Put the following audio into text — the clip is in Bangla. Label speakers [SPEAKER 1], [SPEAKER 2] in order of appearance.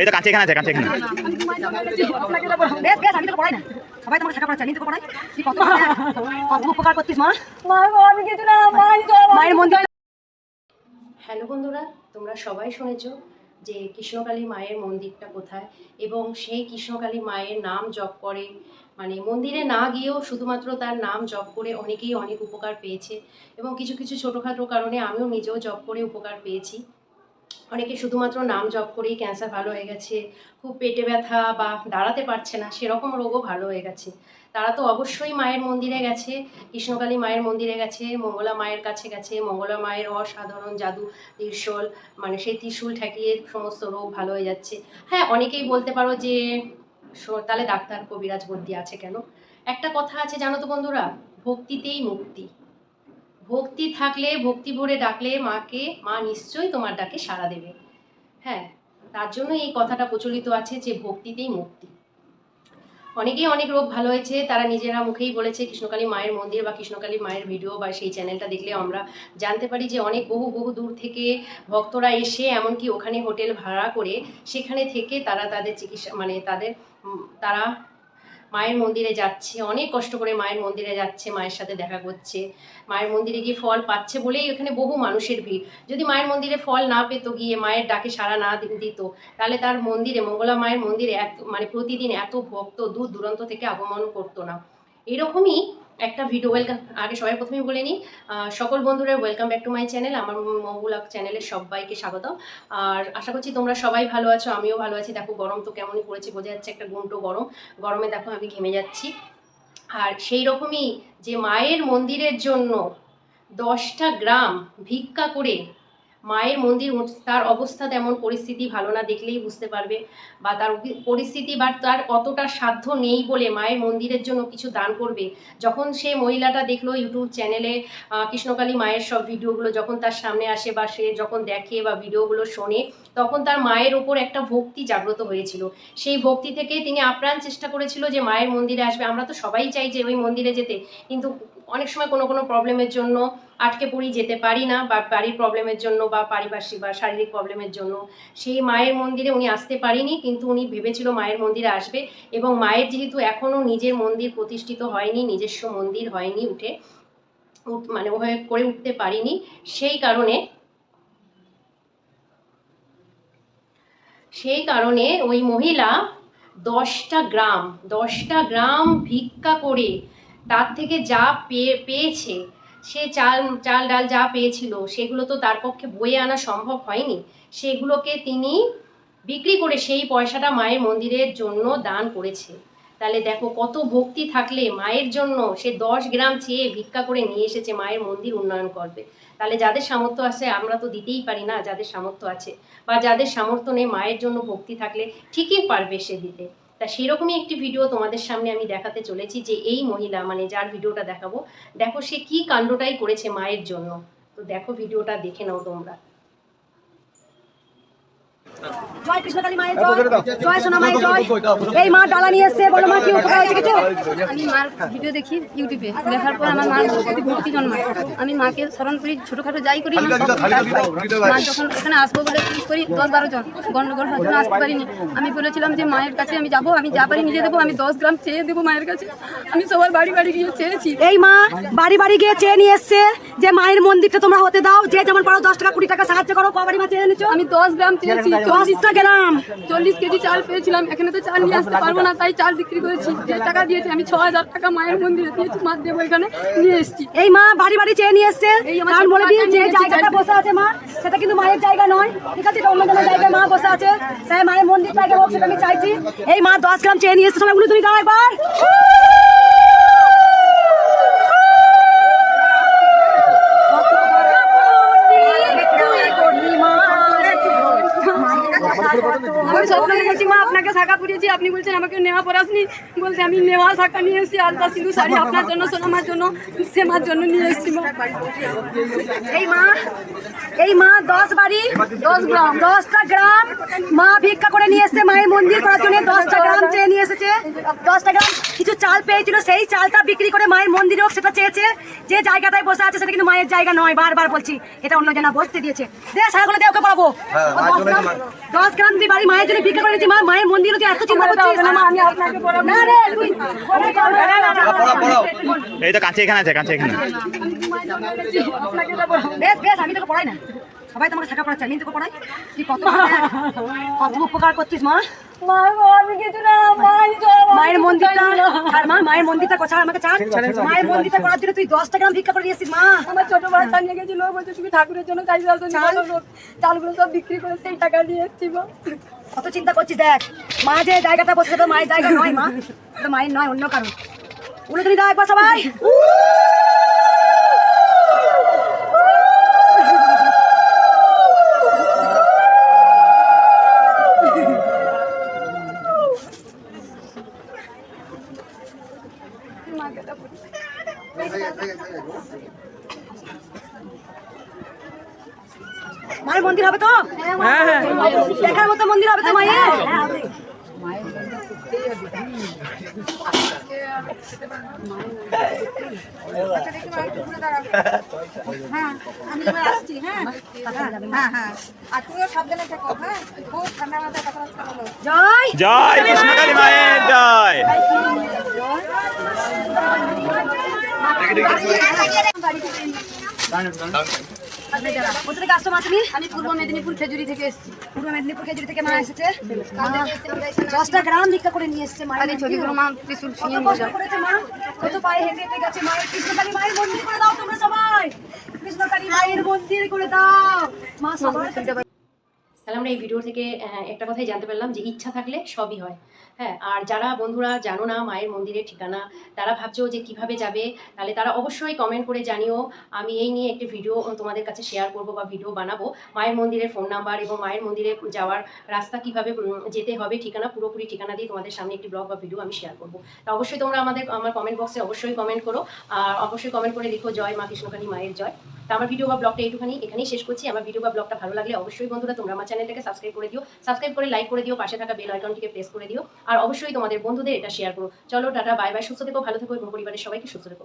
[SPEAKER 1] এই তো কাছে এখানে আছে কাছে এখানে।
[SPEAKER 2] বেশ বেশ আমি তোকে পড়াই না সবাই শেখা পড়াচ্ছে আমি তোকে পড়াই তুই কত কত উপকার করতিস মা
[SPEAKER 3] আমি কিছু না
[SPEAKER 2] মায়ের মন্দির।
[SPEAKER 3] হ্যালো বন্ধুরা তোমরা সবাই শুনেছো যে কৃষ্ণকালী মায়ের মন্দিরটা কোথায়? এবং সেই কৃষ্ণকালী মায়ের নাম জপ করে মানে মন্দিরে না গিয়েও শুধুমাত্র তার নাম জপ করে অনেকেই অনেক উপকার পেয়েছে। এবং কিছু কিছু ছোটোখাটো কারণে আমিও নিজেও জপ করে উপকার পেয়েছি। অনেকে শুধুমাত্র নাম জপ করেই ক্যান্সার ভালো হয়ে গেছে, খুব পেটে ব্যথা বা দাঁড়াতে পারছে না, সেরকম রোগও ভালো হয়ে গেছে। তারা তো অবশ্যই মায়ের মন্দিরে গেছে, কৃষ্ণকালী মায়ের মন্দিরে গেছে, মঙ্গলা মায়ের কাছে গেছে, মঙ্গলা মায়ের অসাধারণ জাদু, ত্রিশূল মানে সেই ত্রিশূল ঠেকিয়ে সমস্ত রোগ ভালো হয়ে যাচ্ছে। হ্যাঁ অনেকেই বলতে পারো যে তাহলে ডাক্তার কবিরাজ বদ্যি আছে কেন? একটা কথা আছে জানো তো বন্ধুরা, ভক্তিতেই মুক্তি। ভক্তি থাকলে, ভক্তি ভরে ডাকলে মাকে, মা নিশ্চয়ই তোমার ডাকে সাড়া দেবে। হ্যাঁ তার জন্য এই কথাটা প্রচলিত আছে যে ভক্তিতেই মুক্তি। অনেকেই অনেক রোগ ভালো হয়েছে, তারা নিজেরা মুখেই বলেছে, কৃষ্ণকালী মায়ের মন্দির বা কৃষ্ণকালী মায়ের ভিডিও বা সেই চ্যানেলটা দেখলে আমরা জানতে পারি যে অনেক বহু বহু দূর থেকে ভক্তরা এসে এমনকি ওখানে হোটেল ভাড়া করে সেখানে থেকে তারা তাদের চিকিৎসা মানে তাদের তারা মায়ের মন্দিরে যাচ্ছে, অনেক কষ্ট করে মায়ের মন্দিরে যাচ্ছে, মায়ের সাথে দেখা করছে। মায়ের মন্দিরে গিয়ে ফল পাচ্ছে বলেই এখানে বহু মানুষের ভিড়। যদি মায়ের মন্দিরে ফল না পেত গিয়ে মায়ের ডাকে সাড়া না দিত, তাহলে তার মন্দিরে, মঙ্গলা মায়ের মন্দিরে এত মানে প্রতিদিন এত ভক্ত দূর দূরান্ত থেকে আগমন করতো না। এরকমই একটা ভিডিও ওয়েলকাম আগে সবাই প্রথমেই বলে নিই সকল বন্ধুরা welcome back to my channel আমার মহুলাক চ্যানেলের সবাইকে স্বাগত আর আশা করছি তোমরা সবাই ভালো আছো, আমিও ভালো আছি। দেখো, গরম তো কেমনই পড়েছে, বোঝা যাচ্ছে একটা গুমটো গরম। গরমে দেখো আমি ঘেমে যাচ্ছি। আর সেই রকমই যে মায়ের মন্দিরের জন্য দশটা গ্রাম ভিক্ষা করে মায়ের মন্দির তার অবস্থা তেমন পরিস্থিতি ভালো না দেখলেই বুঝতে পারবে বা তার পরিস্থিতি বা তার অতটা সাধ্য নেই বলে মায়ের মন্দিরের জন্য কিছু দান করবে। যখন সে মহিলাটা দেখল ইউটিউব চ্যানেলে কৃষ্ণকালী মায়ের সব ভিডিওগুলো যখন তার সামনে আসে বা সে যখন দেখে বা ভিডিওগুলো শোনে, তখন তার মায়ের ওপর একটা ভক্তি জাগ্রত হয়েছিল। সেই ভক্তি থেকে তিনি আপ্রাণ চেষ্টা করেছিল যে মায়ের মন্দিরে আসবে। আমরা তো সবাই চাই যে ওই মন্দিরে যেতে। কিন্তু অনেক সময় কোনো কোনো প্রবলেমের জন্য আটকে পড়ি যেতে পারি না, বা বাড়ির প্রবলেমের জন্য, বা পারিপার্শ্বিক বা শারীরিক প্রবলেমের জন্য। সেই মায়ের মন্দিরে উনি আসতে পারিনি, কিন্তু উনি ভেবেছিল মায়ের মন্দিরে আসবে এবং মায়ের যেহেতু এখনও নিজের মন্দির প্রতিষ্ঠিত হয়নি, নিজস্ব মন্দির হয়নি উঠে মানে ওভাবে করে উঠতে পারিনি, সেই কারণে সেই কারণে ওই মহিলা দশটা গ্রাম দশটা গ্রাম ভিক্ষা করে তার থেকে যা পেয়ে, পেয়েছে, সে চাল চাল ডাল যা পেয়েছিল, সেগুলো তো তার পক্ষে বয়ে আনা সম্ভব হয়নি। সেগুলোকে তিনি বিক্রি করে সেই পয়সাটা মায়ের মন্দিরের জন্য দান করেছে। তাহলে দেখো কত ভক্তি থাকলে মায়ের জন্য সে দশ গ্রাম চেয়ে ভিক্ষা করে নিয়ে এসেছে মায়ের মন্দির উন্নয়ন করবে। তাহলে যাদের সামর্থ্য আছে, আমরা তো দিতেই পারি না যাদের সামর্থ্য আছে। বা যাদের সামর্থ্য নেই, মায়ের জন্য ভক্তি থাকলে ঠিকই পারবে সে দিতে। তা সেরকমই একটি ভিডিও তোমাদের সামনে আমি দেখাতে চলেছি যে এই মহিলা মানে যার ভিডিওটা দেখাবো, দেখো সে কি কাণ্ডটাই করেছে মায়ের জন্য। তো দেখো ভিডিওটা দেখে নাও তোমরা।
[SPEAKER 2] জয় কৃষ্ণকালী মায়ের জয় জয় সোনা মায়ের জয়। এই মা ডালা নিয়ে এসছে বলো মা কি উপকার হয়েছে কিছু?
[SPEAKER 4] আমি মার ভিডিও দেখি ইউটিউবে দেখার পর আমার মার প্রতি ভক্তি জন্মায়। আমি মাকে স্মরণ করি ছোটখাটো যাই করি মা যখন এখানে আসব বলে ঠিক করি দশ বারো জন গন্ডগোল হওয়ার জন্য আসতে পারিনি। আমি বলেছিলাম যে মায়ের কাছে আমি যাব আমি যা পারি নিজে দেবো আমি দশ গ্রাম চেয়ে দেবো মায়ের কাছে। আমি সবার বাড়ি বাড়ি গিয়ে চেয়েছি।
[SPEAKER 2] এই মা বাড়ি বাড়ি গিয়ে চেয়ে নিয়ে এসছে যে মায়ের মন্দিরটা তোমরা হতে দাও যে যেমন পারো দশ টাকা কুড়ি টাকা সাহায্য করো ক বাড়ি মা চেয়ে এনেছো?
[SPEAKER 4] আমি দশ গ্রাম চেয়েছি
[SPEAKER 2] দশটা গ্রাম
[SPEAKER 4] চল্লিশ কেজি চাল পেয়েছিলাম। এখানে তো চাল নিয়ে আসতে পারব না তাই চাল বিক্রি করেছি। যে টাকা দিয়েছি আমি ছ হাজার টাকা মায়ের মন্দিরে দিয়েছি মার দেবো এখানে নিয়ে এসেছি।
[SPEAKER 2] এই মা বাড়ি বাড়ি চেয়ে নিয়ে এসছে।
[SPEAKER 4] আমার
[SPEAKER 2] বলে দিন যে জায়গাটা বসে আছে মা সেটা কিন্তু মায়ের জায়গা নয়। ঠিক আছে এটা অন্য জনের জায়গায় মা বসে আছে। তাই মায়ের মন্দির জায়গা হোক সেটা আমি চাইছি। এই মা দশ গ্রাম চেয়ে নিয়ে এসছে। সবাইগুলো তুমি দাও একবার।
[SPEAKER 4] আমি স্বপ্ন দেখেছি মা আপনাকে শাখা পুড়িয়েছি আপনি বলছেন আমাকে নেওয়া পড়াশনি বলতে আমি নেওয়া শাখা নিয়ে এসেছি আলতা সিন্ধু শাড়ি আপনার জন্য সোনামার জন্য সেমার জন্য নিয়ে এসেছি মা।
[SPEAKER 2] এই মা এই মা দশ বাড়ি দশ গ্রাম দশটা গ্রাম মা ভিক্ষা করে নিয়ে এসেছে মায়ের মন্দির করার জন্য দশটা গ্রাম চেয়ে নিয়ে এসেছে দশটা গ্রাম কিছু চাল পেয়েছিল সেই চালটা বিক্রি করে মায়ের মন্দির হোক সেটা চেয়েছে যে জায়গাটায় বসে আছে সেটা কিন্তু মায়ের জায়গা নয় বারবার বলছি এটা অন্য জনা বসতে দিয়েছে। দে সারাগুলো দে ওকে পাবো দশ গ্রাম দশ দশ গ্রাম বাড়ি মায়ের জন্য ভিক্ষা করেছি মা মায়ের মন্দির তুই এত চিন্তা করছিস না রে তুই
[SPEAKER 1] এই তো কাছে এখানে আছে কাছে এখানে
[SPEAKER 2] বেশ বেশ আমি তোকে পড়াই না সবাই তোমাকে শেখা পড়াচ্ছে আমি তোকে পড়াই। তুই কত কত উপকার করছিস মা। মায়ের মন্দিরটা ছাড় মা মায়ের মন্দিরটা ছাড়। আমাকে মায়ের মন্দিরটা করার জন্য তুই দশটা গ্রাম ভিক্ষা করে মা।
[SPEAKER 5] আমার ছোট বাচ্চা নিয়ে গেছিল বলছে তুমি ঠাকুরের জন্য? চালগুলো সব বিক্রি করে সেই টাকা দিয়ে এসছি
[SPEAKER 2] কত চিন্তা করছিস দেখ। মা যে জায়গাটা বসে মায়ের জায়গা নয় মা। তো মায়ের নয় অন্য কারণ উলে তুমি দাও একবার সবাই। মায়ের মন্দির হবে তো? দেখার মতো মন্দির হবে তো মায়ের?
[SPEAKER 5] আমি এবার আসছি হ্যাঁ। হ্যাঁ হ্যাঁ। হ্যাঁ।
[SPEAKER 2] জয়!
[SPEAKER 1] জয় কৃষ্ণকালী মায়ের জয়।
[SPEAKER 2] কোথা আসছো তুমি
[SPEAKER 4] আমি পূর্ব মেদিনীপুর খেজুরি থেকে এসেছি।
[SPEAKER 2] পূর্ব মেদিনীপুর খেজুরি থেকে মা এসেছে। দশটা গ্রাম ভিক্ষা করে নিয়ে এসেছে মায়ের
[SPEAKER 4] ছবিগুলো মা ত্রিশুল
[SPEAKER 2] কত
[SPEAKER 4] ছিনিয়ে নিয়ে
[SPEAKER 2] কষ্ট মা? কত পায়ে হেঁটে হেঁটে গেছে মায়ের কৃষ্ণকালী মায়ের মন্দির করে দাও তোমরা সবাই। কৃষ্ণকালী মায়ের মন্দির করে দাও। মা সবাই
[SPEAKER 3] তাহলে আমরা এই ভিডিও থেকে একটা কথাই জানতে পারলাম যে ইচ্ছা থাকলে সবই হয়। হ্যাঁ আর যারা বন্ধুরা জানো না মায়ের মন্দিরের ঠিকানা, তারা ভাবছ যে কীভাবে যাবে, তাহলে তারা অবশ্যই কমেন্ট করে জানিও। আমি এই নিয়ে একটি ভিডিও তোমাদের কাছে শেয়ার করব বা ভিডিও বানাবো। মায়ের মন্দিরের ফোন নাম্বার এবং মায়ের মন্দিরে যাওয়ার রাস্তা কীভাবে যেতে হবে, ঠিকানা, পুরোপুরি ঠিকানা দিয়ে তোমাদের সামনে একটি ব্লগ বা ভিডিও আমি শেয়ার করব। তা অবশ্যই তোমরা আমাদের, আমার কমেন্ট বক্সে অবশ্যই কমেন্ট করো। আর অবশ্যই কমেন্ট করে লিখো, জয় মা কৃষ্ণকালী মায়ের জয়। তা আমার ভিডিও বা ব্লগটা এইটুখানি, এখানেই শেষ করছি। আমার ভিডিও বা ব্লগটা ভালো লাগলে অবশ্যই বন্ধুরা তোমরা আমার চ্যানেলটাকে সাবস্ক্রাইব করে দিও। সাবস্ক্রাইব করে লাইক করে দিও, পাশে থাকা বেল আইকনটিকে প্রেস করে দিও। আর অবশ্যই তোমাদের বন্ধুদের এটা শেয়ার করো। চলো, টাটা বাই বাই সুস্থ থেকো, ভালো থেকো এবং পরিবারের সবাইকে সুস্থ থেকো।